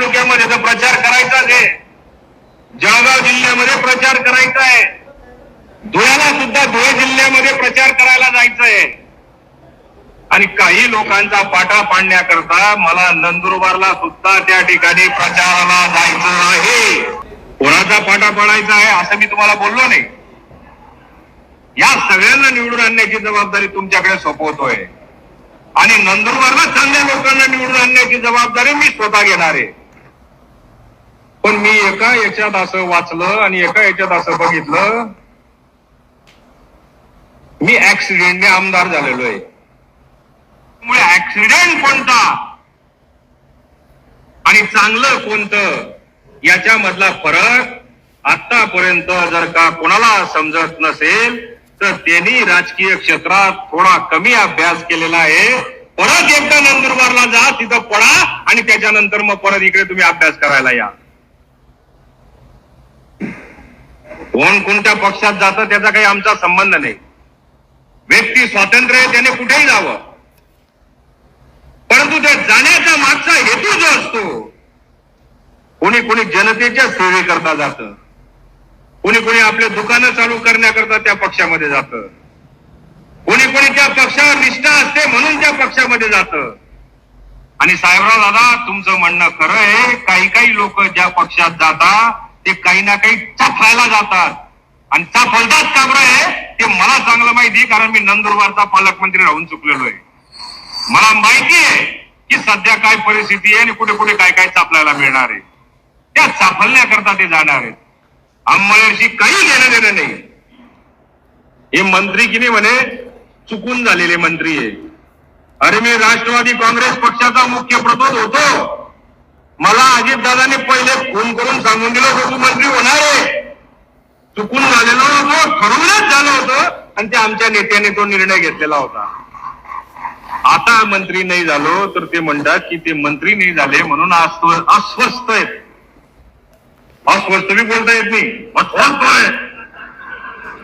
तालुक्यामध्ये तर प्रचार करायचाच आहे. जळगाव जिल्ह्यामध्ये प्रचार करायचा आहे. धुळ्याला सुद्धा धुळे जिल्ह्यामध्ये प्रचार करायला जायचं आहे आणि काही लोकांचा पाठा पाडण्याकरता मला नंदुरबारला सुद्धा त्या ठिकाणी प्रचाराला जायचं आहे. कोणाचा पाठा पाडायचा आहे असं मी तुम्हाला बोललो नाही. या सगळ्यांना निवडून आणण्याची जबाबदारी तुमच्याकडे सोपवतोय. आणि नंदुरबारला चांगल्या लोकांना निवडून आणण्याची जबाबदारी मी स्वतः घेणार आहे. पण मी एका याच्यात असं वाचलं आणि एका याच्यात असं बघितलं. मी ऍक्सिडेंटने आमदार झालेलो आहे. त्यामुळे ऍक्सिडेंट कोणता? आणि चांगलं कोणतं? याच्यामधला फरक आतापर्यंत जर का कोणाला समजत नसेल तर त्यांनी राजकीय क्षेत्रात थोडा कमी अभ्यास केलेला आहे. परत एकदा नंदुरबारला जा तिथं पडा आणि त्याच्यानंतर मग परत इकडे तुम्ही अभ्यास करायला या. कोण कोणत्या पक्षात जातं त्याचा काही आमचा संबंध नाही. व्यक्ती स्वातंत्र्य आहे त्याने कुठेही जावं. परंतु त्या जाण्याचा मागचा हेतू जो असतो कोणी कोणी जनतेच्या सेवेकरता जात. कोणी कोणी आपले दुकानं चालू करण्याकरता त्या पक्षामध्ये जात. कोणी कोणी त्या पक्षावर निष्ठा असते म्हणून त्या पक्षामध्ये जात. आणि साहेबराव दादा तुमचं म्हणणं खरं आहे काही काही लोक ज्या पक्षात जातात ते काही ना काही चाफायला जातात. आणि चाफलतात का बरं आहे? ते मला चांगलं माहिती आहे, कारण मी नंदुरबारचा पालकमंत्री राहून चुकलेलो आहे. मला माहिती आहे की सध्या काय परिस्थिती आहे आणि कुठे कुठे काय काय चापलायला मिळणार आहे. त्या चाफलण्याकरता ते जाणार आहेत. अंमळ्याशी काही घेणं देणं नाही. हे मंत्री की नाही म्हणे? चुकून झालेले मंत्री आहे अरे मी राष्ट्रवादी काँग्रेस पक्षाचा मुख्य प्रतोद होतो. मला अजितदादांनी पहिले फोन करून सांगून दिलं होतं तू मंत्री होणार आहे. चुकून झालेलं होतं ठरवूनच झालं होतं आणि ते आमच्या नेत्याने तो निर्णय घेतलेला होता. आता मंत्री नाही झालो तर ते म्हणतात की ते मंत्री नाही झाले म्हणून अस्वस्थ आहेत. अस्वस्थ बी बोलता येत नाही अस्वस्थ आहे.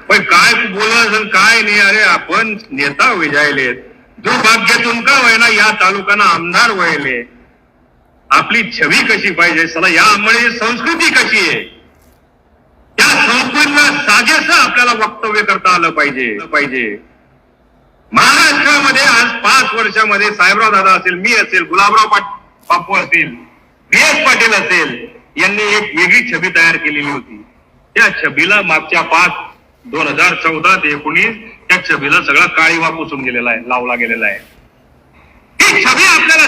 पण काय बोलायचं काय नाही अरे आपण नेता विजायलेत. दुर्भाग्यातून का व्हायना या तालुक्यानं आमदार व्हायले आपली छवी कशी पाहिजे? चला यामुळे संस्कृती कशी आहे? त्या संस्कृतीला साजेस आपल्याला वक्तव्य करता आलं पाहिजे पाहिजे. महाराष्ट्रामध्ये आज पाच वर्षामध्ये साहेबराव दादा असेल मी असेल गुलाबराव पाट बापू असतील बी एस पाटील असेल यांनी एक वेगळी छबी तयार केलेली होती. त्या छबीला मागच्या पाच दोन हजार चौदा ते एकोणीस त्या छबीला सगळा काळीवा पुसून गेलेला आहे लावला गेलेला आहे.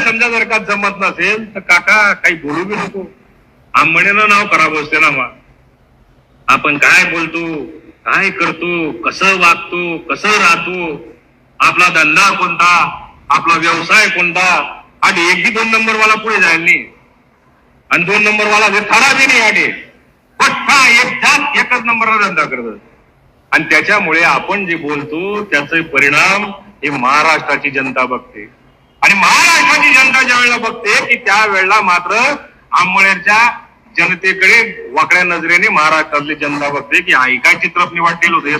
समजा जर का जमत नसेल तर काका काही बोलू बी नको. आंबण्यानं नाव खराब असते ना मग आपण काय बोलतो काय करतो कसं वागतो कसं राहतो आपला धंदा कोणता आपला व्यवसाय कोणता आणि एक बी दोन नंबर वाला पुढे जाईल नाही. आणि दोन नंबर वाला बी नाही आणि पट्टा एक जात एकच नंबरला धंदा करत. आणि त्याच्यामुळे आपण जे बोलतो त्याचे परिणाम हे महाराष्ट्राची जनता बघते. आणि महाराष्ट्राची जनता ज्या वेळेला बघते की त्या वेळेला मात्र आंबोळ्याच्या जनतेकडे वाकड्या नजरेने महाराष्ट्रातली जनता बघते की हा ही काय चित्रपट वाटेल होते